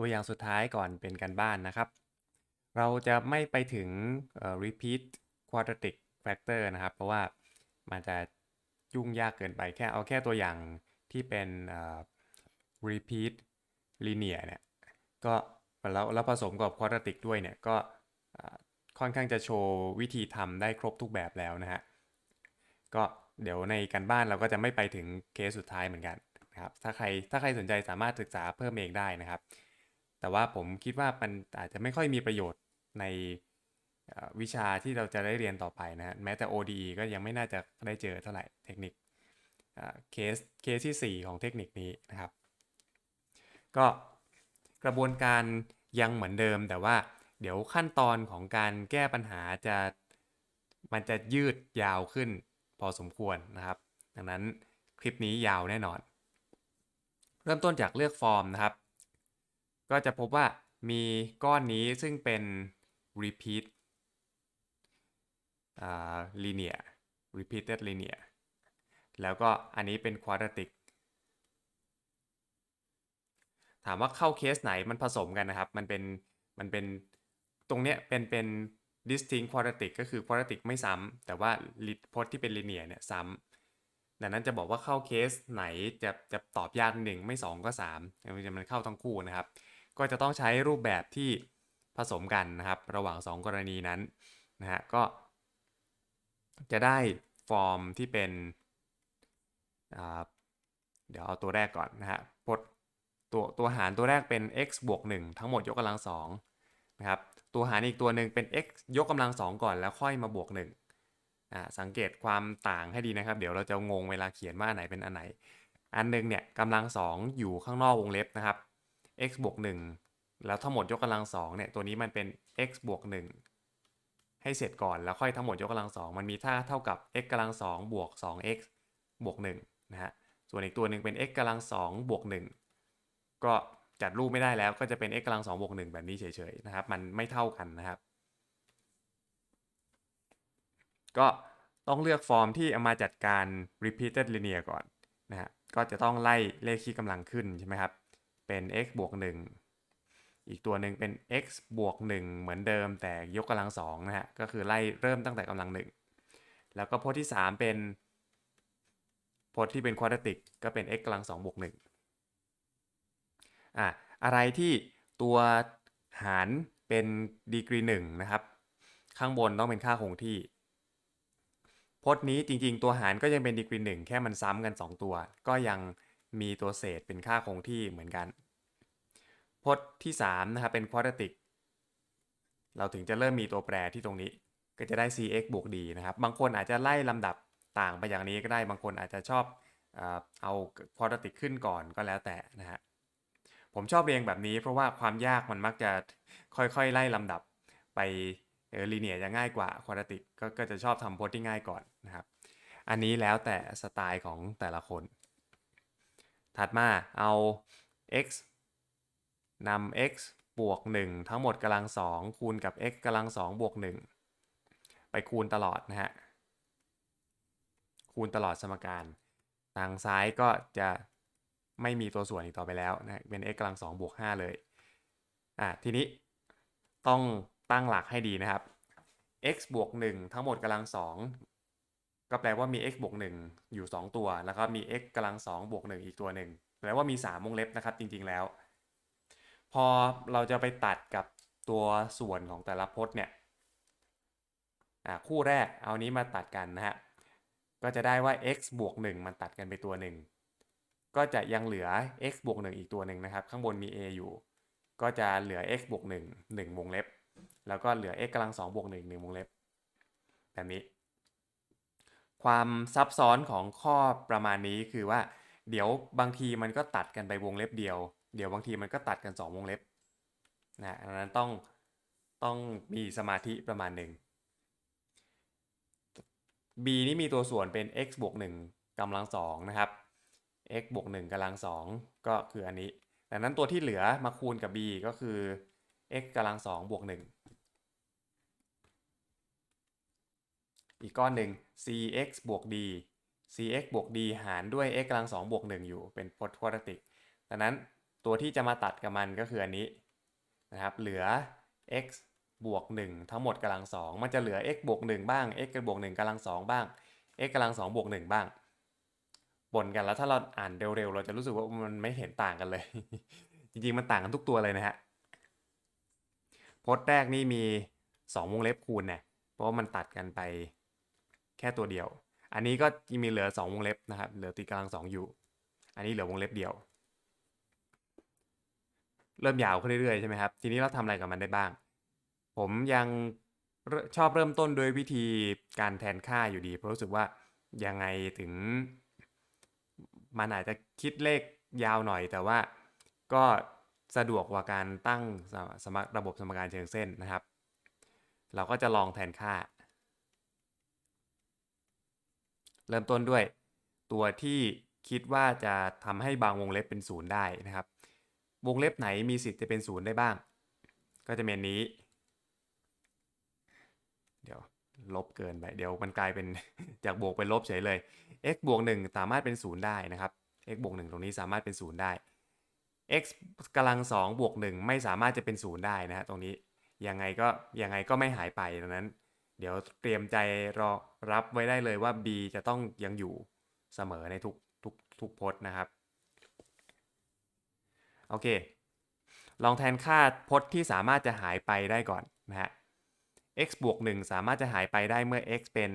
ตัวอย่างสุดท้ายก่อนเป็นการบ้านนะครับ เราจะไม่ไปถึง repeat quadratic factor นะครับ เพราะว่ามันจะยุ่งยากเกินไปแค่เอาแค่ตัวอย่างที่เป็น repeat linear เนี่ยก็แล้วแล้วผสมกับ quadratic ด้วยเนี่ยก็ค่อนข้างจะโชว์วิธีทำได้ครบทุกแบบแล้วนะฮะก็เดี๋ยวในการบ้านเราก็จะไม่ไปถึงเคสสุดท้ายเหมือนกันนะครับถ้าใครถ้าใครสนใจสามารถศึกษาเพิ่มเองได้นะครับ แต่ว่าผมคิดว่ามันอาจจะไม่ค่อยมีประโยชน์ในวิชาที่เราจะได้เรียนต่อไปนะฮะแม้แต่ ODE ก็ยังไม่น่าจะได้เจอเท่าไหร่เทคนิคเคสเคสที่ 4 ของเทคนิคนี้นะครับ ก็กระบวนการยังเหมือนเดิม แต่ว่าเดี๋ยวขั้นตอนของการแก้ปัญหาจะมันจะยืดยาวขึ้นพอสมควรนะครับ ดังนั้นคลิปนี้ยาวแน่นอน เริ่มต้นจากเลือกฟอร์มนะครับ ก็จะพบว่ามีก้อนนี้ซึ่งเป็น repeat อ่า linear repeated linear แล้วก็อันนี้เป็น quadratic ถามว่าเข้าเคสไหนมันผสมกันนะครับ มันเป็น มันเป็น ตรงเนี้ยเป็นเป็น distinct quadratic ก็คือ quadratic ไม่ซ้ำ แต่ว่า li- พจน์ที่เป็น linear เนี่ยซ้ำดังนั้นจะบอกว่าเข้าเคสไหนจะจะตอบยากหนึ่งไม่สองก็สามมันเข้าทั้งคู่นะครับ ก็จะต้องใช้รูปแบบที่ผสมกันนะครับ ระหว่าง 2 กรณีนั้นนะฮะก็จะได้ฟอร์มที่เป็นอ่าเดี๋ยวเอาตัวแรกก่อนนะฮะพจน์ตัวตัวหารตัวแรกเป็น x บวก 1 ทั้งหมดยกกำลัง2นะครับตัวหารอีกตัวหนึ่งเป็น x ยกกำลัง 2 ก่อนแล้วค่อยมาบวก1อ่าสังเกตความต่างให้ดีนะครับ เดี๋ยวเราจะงงเวลาเขียนว่าอันไหนเป็นอันไหน อันหนึงเนี่ยกำลัง 2 อยู่ข้างนอกวงเล็บนะครับ x บวก1แล้วทั้งหมดยกกำลัง2เนี่ยตัวนี้มันเป็น x บวก1ให้เสร็จก่อนแล้วค่อยทั้งหมดยกกำลัง2มันมีท่าเท่ากับ x กำลัง2บวก 2x บวก1นะฮะส่วนอีกตัวหนึ่งเป็น x กำลัง2บวก1ก็จัดรูปไม่ได้แล้วก็จะเป็น x กำลัง2บวก1แบบนี้เฉยๆนะครับมันไม่เท่ากันนะครับ ก็ต้องเลือกฟอร์มที่เอามาจัดการ repeated linear ก่อนนะฮะก็จะต้องไล่เลขคี่กำลังขึ้นใช่ไหมครับ เป็น x บวก1อีกตัวหนึ่งเป็น x บวก1เหมือนเดิมแต่ยกกำลัง2นะฮะ ก็คือไล่เริ่มตั้งแต่กำลัง1แล้วก็พจน์ที่ 3 เป็นพจน์ที่เป็น quadratic ก็เป็น x กำลัง2บวก1อะอะไรที่ตัวหารเป็นดีกรี1นะครับ ข้างบนต้องเป็นค่าคงที่พจน์นี้จริงๆ ตัวหารก็ยังเป็นดีกรีหนึ่งแค่มันซ้ำกัน 2 ตัว ก็ยัง มีตัวเศษเป็นค่าคงที่เหมือนกัน พจน์ที่3นะครับเป็น quadratic เราถึงจะเริ่มมีตัวแปรที่ตรงนี้ ก็จะได้ cx บวก d นะครับ บางคนอาจจะไล่ลำดับต่างไปอย่างนี้ก็ได้ บางคนอาจจะชอบเอ่อเอา quadratic ขึ้นก่อนก็แล้วแต่นะฮะ ผมชอบเรียงแบบนี้เพราะว่าความยากมันมักจะค่อยๆ ไล่ลำดับไปเออลีเนียจะง่ายกว่าควอดติกก็ก็จะชอบทำโพสที่ง่ายก่อนนะครับ อันนี้แล้วแต่สไตล์ของแต่ละคน ถัดมาเอา x นำ x บวก 1 ทั้งหมดกำลัง 2 คูณกับ x กำลัง 2 บวก 1 ไปคูณตลอดนะฮะ คูณตลอดสมการทางซ้ายก็จะไม่มีตัวส่วนอีกต่อไปแล้วนะเป็น x กำลัง2บวก 5 เลย อะ ทีนี้ต้องตั้งหลักให้ดีนะครับ x บวก 1 ทั้งหมดกำลัง2 ก็แปลว่ามี x บวก1อยู่ 2 ตัว แล้วก็มี x กำลัง2บวก1อีกตัวหนึ่งแปลว่ามี 3 วงเล็บนะครับ จริง ๆแล้ว พอเราจะไปตัดกับตัวส่วนของแต่ละพจน์เนี่ยอะคู่แรกเอานี้มาตัดกันนะฮะ ก็จะได้ว่า x บวก1มันตัดกันไปตัวหนึ่งก็จะยังเหลือ x บวก1อีกตัวหนึ่งนะครับ ข้างบนมี a อยู่ ก็จะเหลือ x บวก1 1 วงเล็บ แล้วก็เหลือ x กำลัง2บวก1 1 วงเล็บ แบบนี้ ความซับซ้อนของข้อประมาณนี้คือว่า เดี๋ยวบางทีมันก็ตัดกันไปวงเล็บเดียว เดี๋ยวบางทีมันก็ตัดกัน 2 วงเล็บนะดังนั้นต้องต้องมีสมาธิประมาณหนึ่ง b นี่มีตัวส่วนเป็น x บวก1กำลัง2นะครับ x บวก1กำลัง2ก็คืออันนี้ดังนั้นตัวที่เหลือมาคูณกับ b ก็คือ x กำลัง2บวก1อีกก้อนหนึ่ง cx บวก d cx บวก d หารด้วย x กำลัง2บวก1อยู่เป็นพจน์ควอดติกดังนั้นตัวที่จะมาตัดกับมันก็คืออันนี้นะครับ เหลือ x บวก1ทั้งหมดกำลัง2มันจะเหลือ x บวก1บ้าง x บวก1กำลัง2บ้าง x กำลัง2บวก1บ้างปนกันแล้วถ้าเราอ่านเร็วๆ เราจะรู้สึกว่ามันไม่เห็นต่างกันเลย จริงๆ มันต่างกันทุกตัวเลยนะฮะพจน์แรกนี่มี 2 วงเล็บคูณเนี่ยเพราะว่ามันตัดกันไป แค่ตัวเดียว อันนี้ก็มีเหลือ 2 วงเล็บนะครับ เหลือตีกำลัง2อยู่ อันนี้เหลือวงเล็บเดียว เริ่มยาวขึ้นเรื่อยๆใช่ไหมครับ ทีนี้เราทำอะไรกับมันได้บ้าง ผมยังชอบเริ่มต้นด้วยวิธีการแทนค่าอยู่ดี เพราะรู้สึกว่ายังไงถึง มันอาจจะคิดเลขยาวหน่อย แต่ว่าก็สะดวกกว่าการตั้งสมสมรระบบสมการเชิงเส้นนะครับ เราก็จะลองแทนค่า เริ่มต้นด้วย ตัวที่คิดว่าจะทำให้บางวงเล็บเป็นศูนย์ได้นะครับ วงเล็บไหนมีสิทธิ์จะเป็นศูนย์ได้บ้าง ก็จะเป็นนี้ เดี๋ยวลบเกินไป เดี๋ยวมันกลายเป็น จากบวกเป็นลบเฉยเลย x บวก1สามารถเป็นศูนย์ได้นะครับ x บวก1ตรงนี้สามารถเป็นศูนย์ได้ x กำลัง2บวก1ไม่สามารถจะเป็นศูนย์ได้นะฮะตรงนี้ยังไงก็ยังไงก็ไม่หายไปดังนั้น เดี๋ยวเตรียมใจรอรับไว้ได้เลยว่า b จะต้องยังอยู่เสมอในทุกทุกทุกพจน์นะครับ โอเค ลองแทนค่าพจน์ที่สามารถจะหายไปได้ก่อนนะฮะ x บวก1สามารถจะหายไปได้เมื่อ x เป็น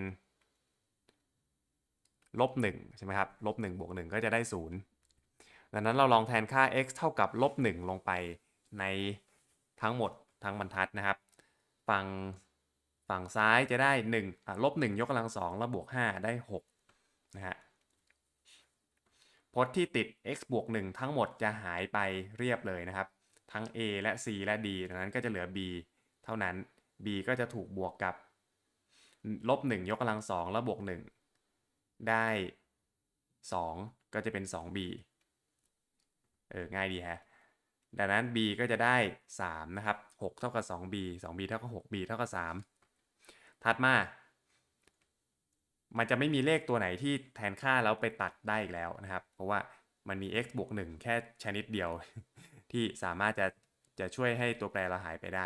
ลบ1ใช่ไหมครับลบ1บวก1ก็จะได้ 0 ดังนั้นเราลองแทนค่า x เท่ากับลบ1ลงไปในทั้งหมดทั้งบรรทัดนะครับ ฝั่ง ฝั่งซ้ายจะได้1อะลบ1ยกกำลัง2แล้วบวก 5 ได้6นะฮะพจน์ที่ติด x บวก1ทั้งหมดจะหายไปเรียบเลยนะครับ ทั้ง a และ c และ d ดังนั้นก็จะเหลือ b เท่านั้น b ก็จะถูกบวกกับลบ1ยกกำลัง2แล้วบวก 1 ได้ 2 ก็จะเป็น 2b เออง่ายดีฮะดังนั้น b ก็จะได้ 3 นะครับ 6 เท่ากับ 2b 2b เท่ากับ 6b เท่ากับ 3 ถัดมา มันจะไม่มีเลขตัวไหนที่แทนค่าแล้วไปตัดได้อีกแล้วนะครับ เพราะว่ามันมี x บวก1แค่ชนิดเดียว ที่สามารถจะจะช่วยให้ตัวแปรเราหายไปได้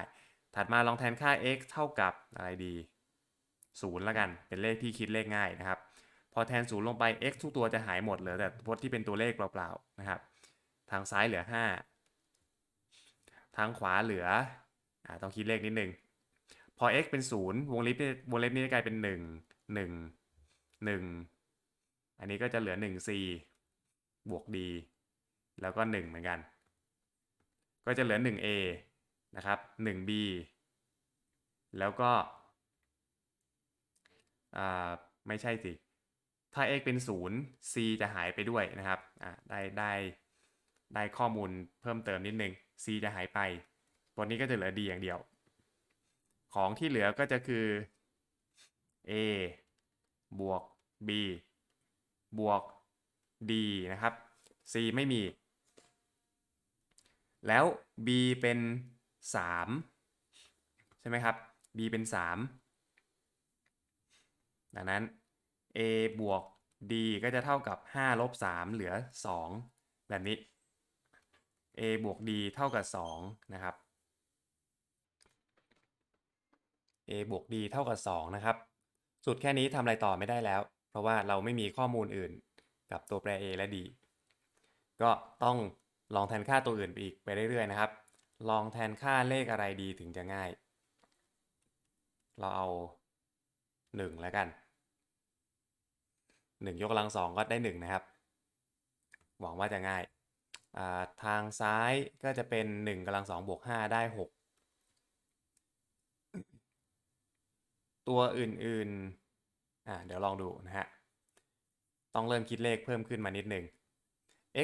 ถัดมาลองแทนค่า x เท่ากับอะไรดี0แล้วกัน เป็นเลขที่คิดเลขง่ายนะครับ พอแทน 0 ลงไป x ทุกตัวจะหายหมดเหลือแต่พจน์ที่เป็นตัวเลขเปล่าๆนะครับ ทางซ้ายเหลือ 5 ทางขวาเหลืออต้องคิดเลขนิดนึง พอ x เป็น0วงเล็บวงเล็บนี้จะกลายเป็น1 1 1อันนี้ก็จะเหลือ1 c บวก d แล้วก็1เหมือนกัน ก็จะเหลือ 1a นะครับ 1b แล้วก็อ่าไม่ใช่สิ ถ้า x เป็น0 c จะหายไปด้วยนะครับอ่าได้ได้ได้ข้อมูลเพิ่มเติมนิดนึง c จะหายไป ตัวนี้ก็จะเหลือ d อย่างเดียว ของที่เหลือก็จะคือ a บวก b บวก d นะครับ c ไม่มี แล้ว b เป็น 3 ใช่ไหมครับ b เป็น 3 ดังนั้น a บวก d ก็จะเท่ากับ 5 ลบ 3 เหลือ 2 แบบนี้ a บวก d เท่ากับ 2 นะครับ a บวก d เท่ากับ 2 นะครับ สุดแค่นี้ทำอะไรต่อไม่ได้แล้ว เพราะว่าเราไม่มีข้อมูลอื่นกับตัวแปร a และ d ก็ต้องลองแทนค่าตัวอื่นไปอีกไปเรื่อยๆนะครับ ลองแทนค่าเลขอะไรดีถึงจะง่าย เราเอา 1 แล้วกัน 1 ยกกำลังสองก็ได้ 1 นะครับ หวังว่าจะง่าย ทางซ้ายก็จะเป็น 1กำลังสองบวก5ได้ 6 ตัวอื่นๆอ่าเดี๋ยวลองดูนะฮะ ต้องเริ่มคิดเลขเพิ่มขึ้นมานิดหนึ่ง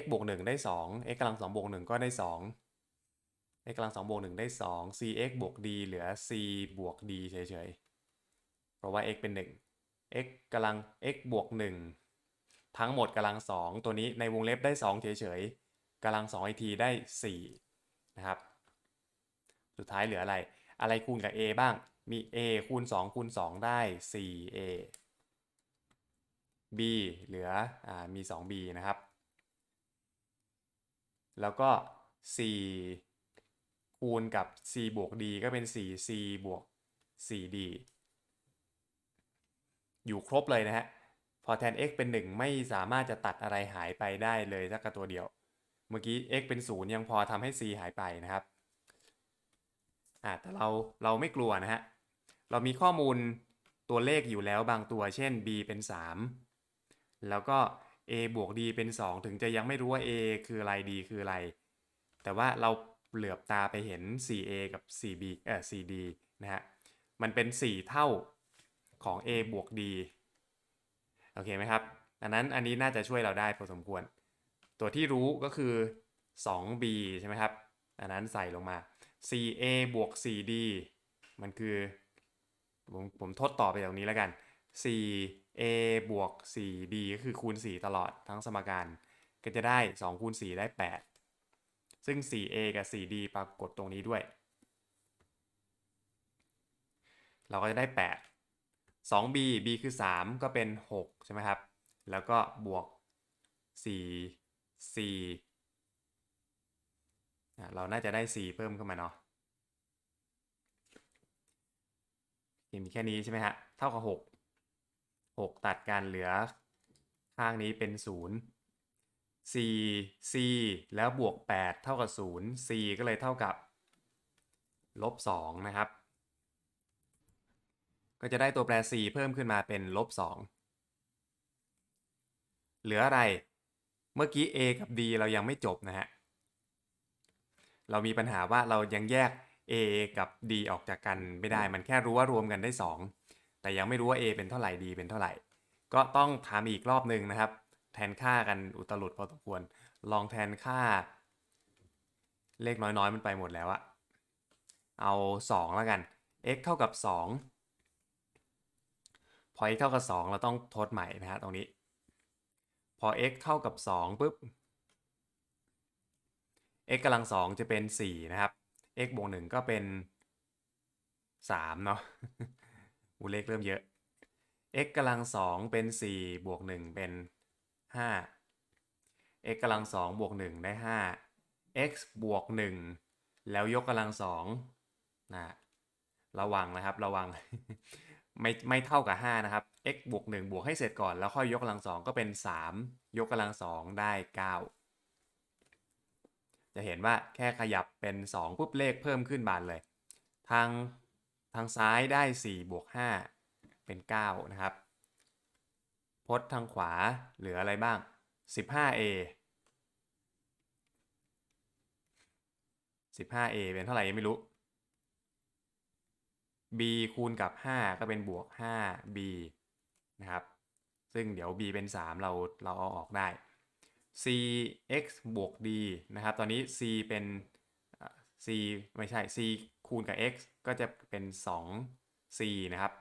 x บวก1ได้ 2 x กำลัง2บวก1ก็ได้ 2 x กำลัง2บวก1ได้ 2 cx บวก d เหลือ c บวก d เฉยๆ เพราะว่า x เป็น 1 x กำลัง x บวก 1 ทั้งหมดกำลัง 2 ตัวนี้ในวงเล็บได้ 2 เฉยๆกำลัง2อีกทีได้ 4 นะครับ สุดท้ายเหลืออะไร อะไรคูณกับ a บ้าง มี a คูณ 2 คูณ 2 ได้ 4a b เหลืออมี 2b นะครับ แล้วก็ 4 คูณกับ c บวก d ก็เป็น 4c บวก 4d อยู่ครบเลยนะฮะ พอแทน x เป็น 1 ไม่สามารถจะตัดอะไรหายไปได้เลยสักตัวเดียว เมื่อกี้ x เป็น 0 ยังพอทำให้ c หายไปนะครับอ่าแต่เราเราไม่กลัวนะฮะ เรามีข้อมูลตัวเลขอยู่แล้วบางตัว เช่น b เป็น 3 แล้วก็ a บวก d เป็น 2 ถึงจะยังไม่รู้ว่า a คืออะไร d คืออะไร แต่ว่าเราเหลือบตาไปเห็น 4a กับ 4b เอ่อ 4d นะฮะ มันเป็น 4 เท่าของ a บวก d โอเคไหมครับ อันนั้นอันนี้น่าจะช่วยเราได้พอสมควร ตัวที่รู้ก็คือ 2b ใช่ไหมครับ อันนั้นใส่ลงมา 4a บวก 4d มันคือ ผมผมทดต่อไปจากนี้แล้วกัน 4a บวก 4b ก็คือคูณ 4 ตลอดทั้งสมการ ก็จะได้ 2 คูณ 4 ได้ 8 ซึ่ง 4a กับ 4d ปรากฏตรงนี้ด้วย เราก็จะได้ 8 2b b คือ 3 ก็เป็น 6 ใช่ไหมครับ แล้วก็บวก4 c อ่เราน่าจะได้ c เพิ่มขึ้นมาเนาะ มีแค่นี้ใช่ไหมฮะ เท่ากับ 6 6 ตัดกันเหลือ ข้างนี้เป็น0 c c แล้วบวก 8 เท่ากับ 0 c ก็เลยเท่ากับลบ 2 นะครับ ก็จะได้ตัวแปร c เพิ่มขึ้นมาเป็นลบ 2 เหลืออะไร เมื่อกี้ a กับ d เรายังไม่จบนะฮะ เรามีปัญหาว่าเรายังแยก a กับ d ออกจากกันไม่ได้ มันแค่รู้ว่ารวมกันได้ 2 แต่ยังไม่รู้ว่า a เป็นเท่าไหร่ d เป็นเท่าไหร่ ก็ต้องทำอีกรอบหนึ่งนะครับ แทนค่ากันอุตลุดพอสมควร ลองแทนค่า เลขน้อยๆ มันไปหมดแล้วอะเอา 2 แล้วกัน x เท่ากับ 2 พอ x เท่ากับ 2 เราต้องทดใหม่นะฮะตรงนี้ พอ x เท่ากับ2ปุ๊บ x กำลัง2จะเป็น 4 นะครับ x บวก1ก็เป็น3เนาะอูเลขเริ่มเยอะ x กำลัง2เป็น4บวก1เป็น5 x กำลัง2บวก1ได้5 x บวก1แล้วยกกำลัง2นะระวังนะครับระวังไม่ไม่เท่ากับ 5 นะครับ x บวก1บวกให้เสร็จก่อน แล้วค่อยยกกำลัง2ก็เป็น 3 ยกกำลัง2ได้ 9 จะเห็นว่าแค่ขยับเป็น 2 ปุ๊บเลขเพิ่มขึ้นบานเลย ทางทางซ้ายได้ 4 บวก 5 เป็น 9 นะครับ พจน์ทางขวาเหลืออะไรบ้าง 15a 15a เป็นเท่าไหร่ยังไม่รู้ b คูณกับ 5 ก็เป็นบวก 5b นะครับ ซึ่งเดี๋ยว b เป็น 3 เราเราเอาออกได้ c x บวก d นะครับ ตอนนี้ c เป็น c ไม่ใช่ c คูณกับ x ก็จะเป็น 2c นะครับ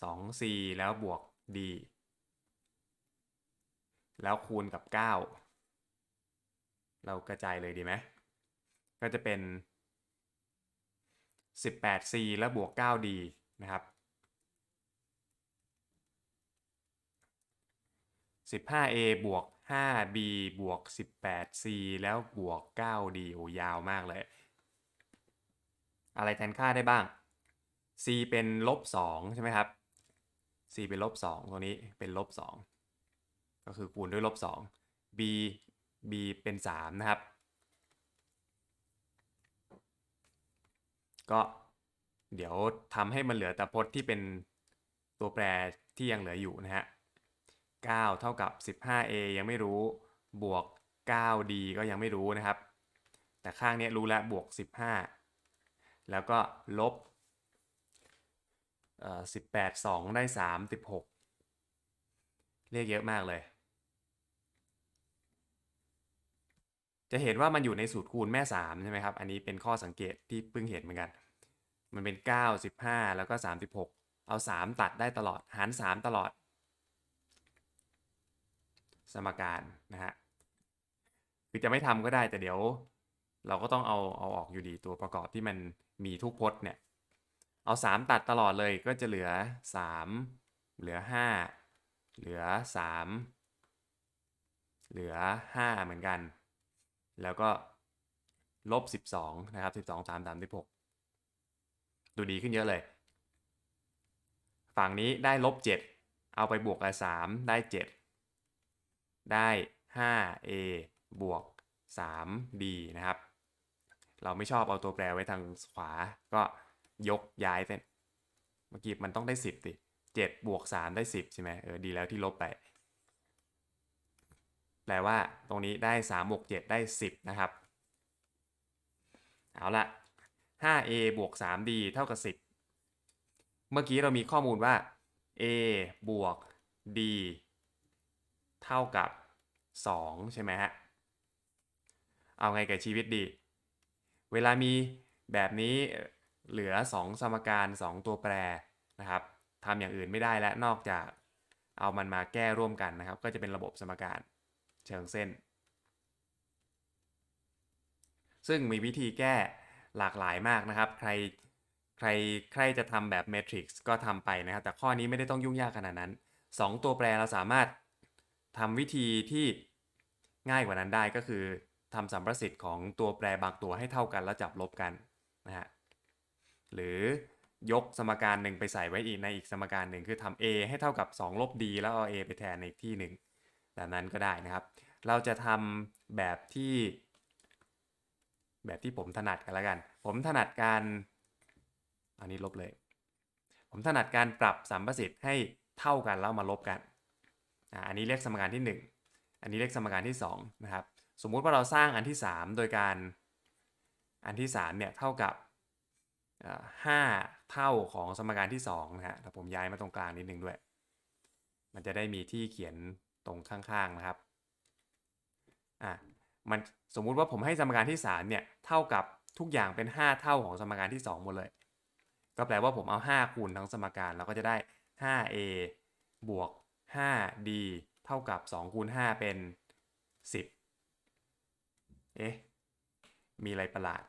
2c แล้วบวก d แล้วคูณกับ 9 เรากระจายเลยดีไหม ก็จะเป็น 18c แล้วบวก 9d นะครับ 15a บวก 5b บวก 18c แล้วบวก 9d โอ้ยาวมากเลย อะไรแทนค่าได้บ้าง c เป็นลบ2ใช่ไหมครับ c เป็นลบ2ตัวนี้เป็นลบ2ก็คือคูณด้วยลบ2 b b เป็น 3 นะครับ ก็เดี๋ยวทำให้มันเหลือแต่พจน์ที่เป็นตัวแปรที่ยังเหลืออยู่นะฮะ 9 เท่ากับ 15a ยังไม่รู้ บวก 9d ก็ยังไม่รู้นะครับ แต่ข้างนี้รู้แล้วบวก 15 แล้วก็ลบ18 2 ได้ 36เลขเยอะมากเลย จะเห็นว่ามันอยู่ในสูตรคูณแม่ 3 ใช่ไหมครับ อันนี้เป็นข้อสังเกตที่เพิ่งเห็นเหมือนกัน มันเป็น 9 15 แล้วก็ 36 เอา 3 ตัดได้ตลอด หาร 3 ตลอด สมการนะฮะคือจะไม่ทำก็ได้แต่เดี๋ยว เราก็ต้องเอาเอาออกอยู่ดีตัวประกอบที่มันมีทุกพจน์เนี่ยเอา 3 ตัดตลอดเลยก็จะเหลือ 3 เหลือ 5 เหลือ 3 เหลือ 5 เหมือนกัน แล้วก็ลบ 12 นะครับ 12 3 36ดูดีขึ้นเยอะเลย ฝั่งนี้ได้ลบ 7 เอาไปบวกกับ 3 ได้ 7 ได้ 5a บวก 3d นะครับ เราไม่ชอบเอาตัวแปรไว้ทางขวา ก็ยกย้ายเส้นเมื่อกี้มันต้องได้ 10สิ7บวก 3 ได้ 10 ใช่ไหมเออดีแล้วที่ลบไป แปลว่าตรงนี้ได้ 3 บวก 7 ได้ 10 นะครับ เอาละ 5a บวก 3d เท่ากับ 10 เมื่อกี้เรามีข้อมูลว่า a บวก d เท่ากับ 2 ใช่ไหมฮะ เอาไงกับชีวิตดี เวลามีแบบนี้เหลือ 2 สมการ 2 ตัวแปรนะครับทำอย่างอื่นไม่ได้แล้วนอกจากเอามันมาแก้ร่วมกันนะครับ ก็จะเป็นระบบสมการเชิงเส้น ซึ่งมีวิธีแก้หลากหลายมากนะครับ ใครใครใครจะทำแบบเมทริกซ์ก็ทำไปนะครับ แต่ข้อนี้ไม่ได้ต้องยุ่งยากขนาดนั้น 2 ตัวแปรเราสามารถ ทำวิธีที่ง่ายกว่านั้นได้ก็คือทำสัมประสิทธิ์ของตัวแปรบางตัวให้เท่ากันแล้วจับลบกันนะฮะหรือยกสมการหนึ่งไปใส่ไว้อีกในอีกสมการหนึ่งคือทำ a ให้เท่ากับ 2 ลบ d แล้วเอา a ไปแทนในอีกที่หนึ่งแบบนั้นก็ได้นะครับ เราจะทำแบบที่ แบบที่ผมถนัดกันแล้วกัน ผมถนัดการอันนี้ลบเลย ผมถนัดการปรับสัมประสิทธิ์ให้เท่ากันแล้วมาลบกัน อันนี้เรียกสมการที่ 1 อันนี้เรียกสมการที่2นะครับ สมมุติว่าเราสร้างอันที่ 3 โดยการอันที่3เนี่ยเท่ากับห้าเท่าของสมการที่2นะฮะแต่ผมย้ายมาตรงกลางนิดนึงด้วย มันจะได้มีที่เขียนตรงข้างๆนะครับ อะ มันสมมุติว่าผมให้สมการที่3เนี่ยเท่ากับทุกอย่างเป็น 5 เท่าของสมการที่ 2 หมดเลย ก็แปลว่าผมเอา 5 คูณทั้งสมการเราก็จะได้ 5a บวก 5d เท่ากับ2คูณ5เป็น 10 เอ๊ะ มีอะไรประหลาด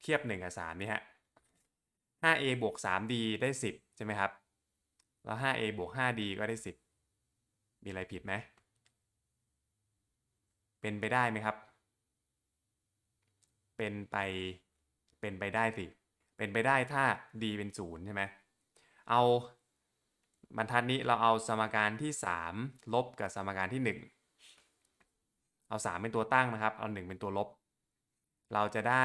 เทียบ1กับ3นี่ฮะ 5a บวก 3d ได้ 10 ใช่ไหมครับ แล้ว 5a บวก 5d ก็ได้ 10 มีอะไรผิดไหม เป็นไปได้ไหมครับ เป็นไป เป็นไปได้สิ เป็นไปได้ถ้า d เป็น 0 ใช่ไหม เอา บรรทัดนี้เราเอาสมการที่ 3 ลบกับสมการที่ 1 เอา 3 เป็นตัวตั้งนะครับ เอา 1 เป็นตัวลบ เราจะได้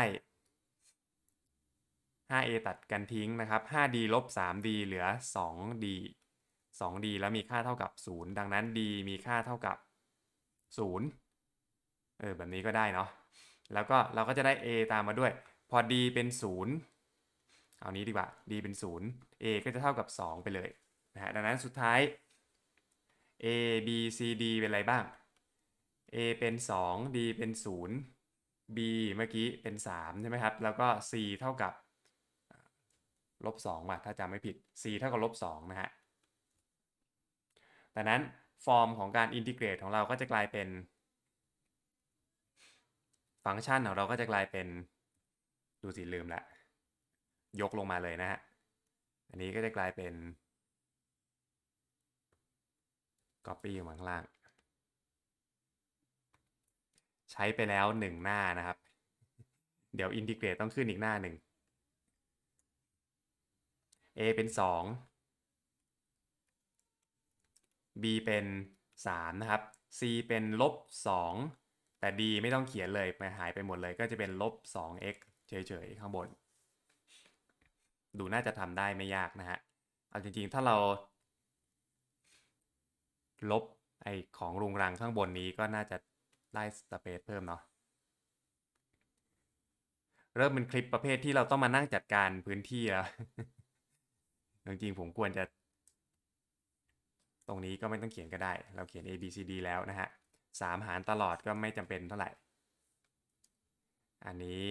5a ตัดกันทิ้งนะครับ 5d ลบ 3d เหลือ 2d 2d แล้วมีค่าเท่ากับ 0 ดังนั้น d มีค่าเท่ากับ 0 เออ แบบนี้ก็ได้เนาะ แล้วก็เราก็จะได้ a ตามมาด้วย พอ d เป็น 0 เอานี้ดีกว่า d เป็น 0 a ก็จะเท่ากับ 2 ไปเลย นะฮะดังนั้นสุดท้าย a b c d เป็นอะไรบ้าง a เป็น 2 d เป็น 0 b เมื่อกี้เป็น 3 ใช่ไหมครับ แล้วก็ c เท่ากับลบ2ว่ะถ้าจำไม่ผิด c เท่ากับลบ2นะฮะดังนั้นฟอร์มของการอินทิเกรตของเราก็จะกลายเป็น ฟังก์ชันของเราก็จะกลายเป็น ดูสิลืมละ ยกลงมาเลยนะฮะ อันนี้ก็จะกลายเป็น Copy มาข้างล่าง ใช้ไปแล้วหนึ่งหน้านะครับ เดี๋ยวอินทิเกรตต้องขึ้นอีกหน้าหนึ่ง a เป็น 2 b เป็น 3 นะครับ c เป็นลบ 2 แต่ d ไม่ต้องเขียนเลยไปหายไปหมดเลยก็จะเป็นลบ 2x เฉยๆ ข้างบน ดูน่าจะทำได้ไม่ยากนะฮะ เอาจริงๆ ถ้าเรา ลบไอของรุงรังข้างบนนี้ก็น่าจะได้สเปซเพิ่มเนาะเริ่มเป็นคลิปประเภทที่เราต้องมานั่งจัดการพื้นที่แล้ว จริงๆผมควรจะ ตรงนี้ก็ไม่ต้องเขียนก็ได้ เราเขียน A B C D แล้วนะฮะสามหารตลอดก็ไม่จำเป็นเท่าไหร่ อันนี้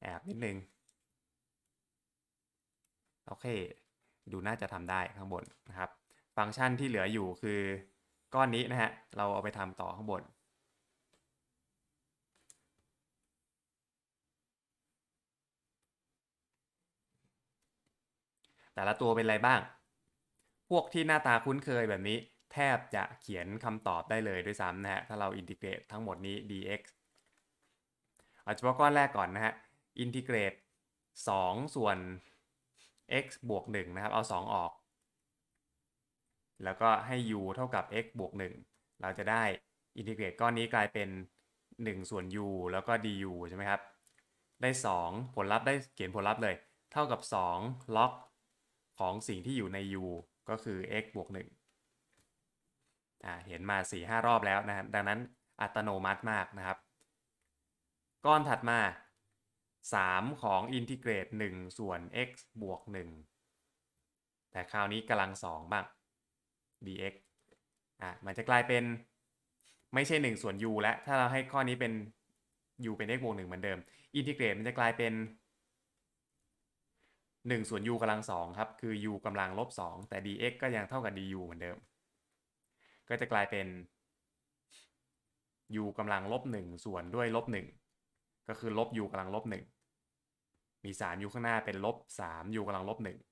แอบนิดนึง โอเค ดูน่าจะทำได้ข้างบนนะครับ ฟังก์ชันที่เหลืออยู่คือก้อนนี้นะฮะ เราเอาไปทำต่อข้างบน แต่ละตัวเป็นอะไรบ้าง พวกที่หน้าตาคุ้นเคยแบบนี้ แทบจะเขียนคำตอบได้เลยด้วยซ้ำนะฮะ ถ้าเราอินทิเกรตทั้งหมดนี้ dx เอาเฉพาะก้อนแรกก่อนนะฮะ อินทิเกรต 2 ส่วน x บวก 1 นะครับ เอา 2 ออก แล้วก็ให้ u เท่ากับ x บวก 1 เราจะได้อินทิเกรตก้อนนี้กลายเป็น 1 ส่วน u แล้วก็ du ใช่ไหมครับ ได้ 2 ผลลัพธ์ได้เขียนผลลัพธ์เลย เท่ากับ 2 ล็อกของสิ่งที่อยู่ใน u ก็คือ x บวก1อ่าเห็นมา 4-5 รอบแล้วนะครับ ดังนั้นอัตโนมัติมากนะครับ ก้อนถัดมา 3 ของอินทิเกรต 1 ส่วน x บวก 1 แต่คราวนี้กำลัง 2 บ้าง dx อะมันจะกลายเป็นไม่ใช่ 1 ส่วน u แล้ว ถ้าเราให้ข้อนี้เป็น u เป็น x บวก1เหมือนเดิม อินทิเกรตมันจะกลายเป็น 1 ส่วน u กำลัง2ครับ คือ u กำลังลบ2แต่ dx ก็ยังเท่ากับ du เหมือนเดิม ก็จะกลายเป็น u กำลังลบ1ส่วนด้วยลบ1ก็คือลบ u กำลังลบ1มี 3 u ข้างหน้าเป็นลบ3 u กำลังลบ1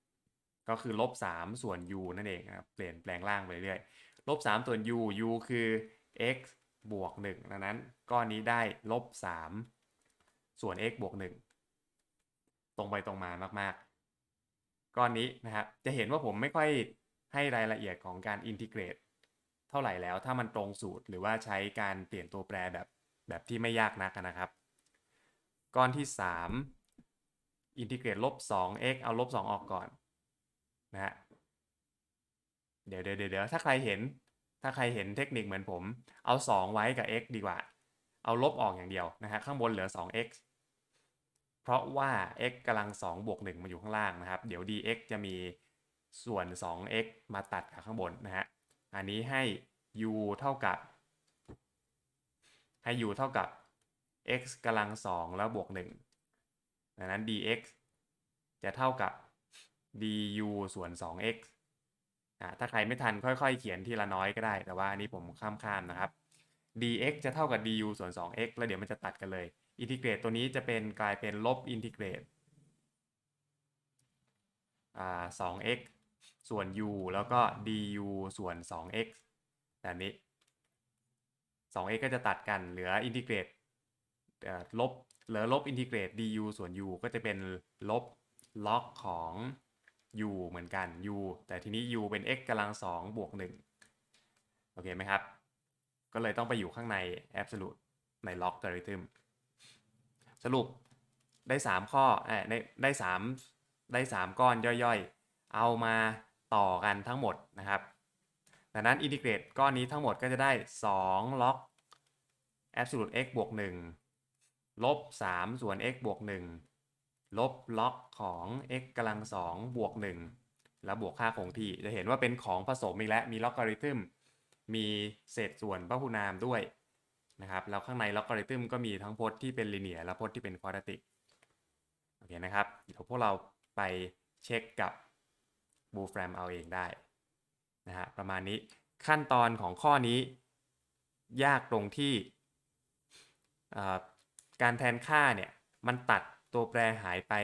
ก็คือลบ3ส่วน u นั่นเองนะครับเปลี่ยนแปลงร่างไปเรื่อยๆลบ3ส่วน u u คือ x บวก1ดังนั้นก้อนนี้ได้ลบ3ส่วน x บวก1ตรงไปตรงมามากๆ ก้อนนี้นะครับจะเห็นว่าผมไม่ค่อยให้รายละเอียดของการอินทิเกรตเท่าไหร่แล้วถ้ามันตรงสูตรหรือว่าใช้การเปลี่ยนตัวแปรแบบแบบที่ไม่ยากนักนะครับ ก้อนที่ 3 อินทิเกรตลบ 2x เอาลบ 2 ออกก่อน นะฮะเดี๋ยวเดี๋ยวเดี๋ยวถ้าใครเห็น ถ้าใครเห็นเทคนิคเหมือนผม เอา 2 ไว้กับ x ดีกว่า เอาลบออกอย่างเดียวนะฮะข้างบนเหลือ 2x เพราะว่า x กำลัง2บวก1มาอยู่ข้างล่างนะครับ เดี๋ยว dx จะมีส่วน 2x มาตัดกับข้างบนนะฮะ อันนี้ให้ u เท่ากับ ให้ u เท่ากับ x กำลัง2แล้วบวก1ดังนั้น dx จะเท่ากับ du ส่วน 2x อ่าถ้าใครไม่ทันค่อยๆ เขียนทีละน้อยก็ได้ แต่ว่าอันนี้ผมข้ามๆนะครับ dx จะเท่ากับ du ส่วน 2x แล้วเดี๋ยวมันจะตัดกันเลย อินทิเกรตตัวนี้จะเป็นกลายเป็นลบอินทิเกรตอ่า 2x ส่วน u แล้วก็ du ส่วน 2x แบบนี้ 2x ก็จะตัดกันเหลืออินทิเกรตลบเหลือลบอินทิเกรต du ส่วน u ก็จะเป็นลบล็อกของ u เหมือนกัน u แต่ทีนี้ u เป็น x กำลัง2บวก1โอเคไหมครับ ก็เลยต้องไปอยู่ข้างใน absolute ในล็อก logarithm สรุปได้ 3 ข้อได้ได้3ได้ 3 ก้อนย่อยๆ เอามาต่อกันทั้งหมดนะครับดังนั้นอินทิเกรตก้อนนี้ทั้งหมดก็จะได้2ล็อก absolute x บวก1ลบ3ส่วน x บวก1 ลบล็อกของ x กำลัง2บวก 1 แล้วบวกค่าคงที่ จะเห็นว่าเป็นของผสมอีกแล้ว มีล็อกกริทึม มีเศษส่วนพหุนามด้วยนะครับ แล้วข้างในล็อกกริทึมก็มีทั้งพจน์ที่เป็นลิเนียและพจน์ที่เป็นควอดรติก โอเคนะครับ เดี๋ยวพวกเราไปเช็คกับบูแฟมเอาเองได้นะฮะ ประมาณนี้ ขั้นตอนของข้อนี้ ยากตรงที่การแทนค่าเนี่ย มันตัด ตัวแปรหายไป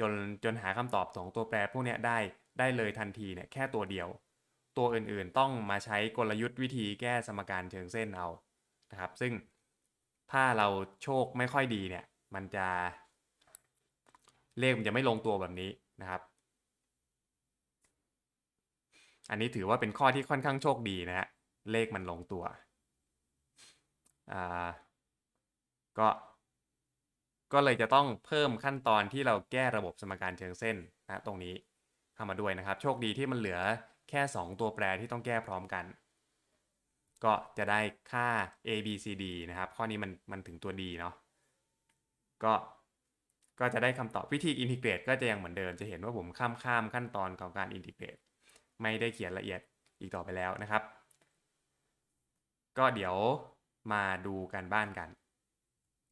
จนจนหาคำตอบสองตัวแปรพวกนี้ได้ได้เลยทันทีเนี่ยแค่ตัวเดียว ตัวอื่นๆต้องมาใช้กลยุทธ์วิธีแก้สมการเชิงเส้นเอานะครับ ซึ่งถ้าเราโชคไม่ค่อยดีเนี่ย มันจะ เลขมันจะไม่ลงตัวแบบนี้นะครับ อันนี้ถือว่าเป็นข้อที่ค่อนข้างโชคดีนะฮะเลขมันลงตัว อ่า ก็ ก็เลยจะต้องเพิ่มขั้นตอนที่เราแก้ระบบสมการเชิงเส้นนะตรงนี้เข้ามาด้วยนะครับ โชคดีที่มันเหลือแค่ 2 ตัวแปรที่ต้องแก้พร้อมกัน ก็จะได้ค่า a b c d นะครับ ข้อนี้มันมันถึงตัว d เนาะก็ก็จะได้คำตอบวิธีอินทิเกรตก็จะยังเหมือนเดิมจะเห็นว่าผมข้ามข้ามขั้นตอนของการอินทิเกรตไม่ได้เขียนละเอียดอีกต่อไปแล้วนะครับ ก็เดี๋ยวมาดูกันบ้านกัน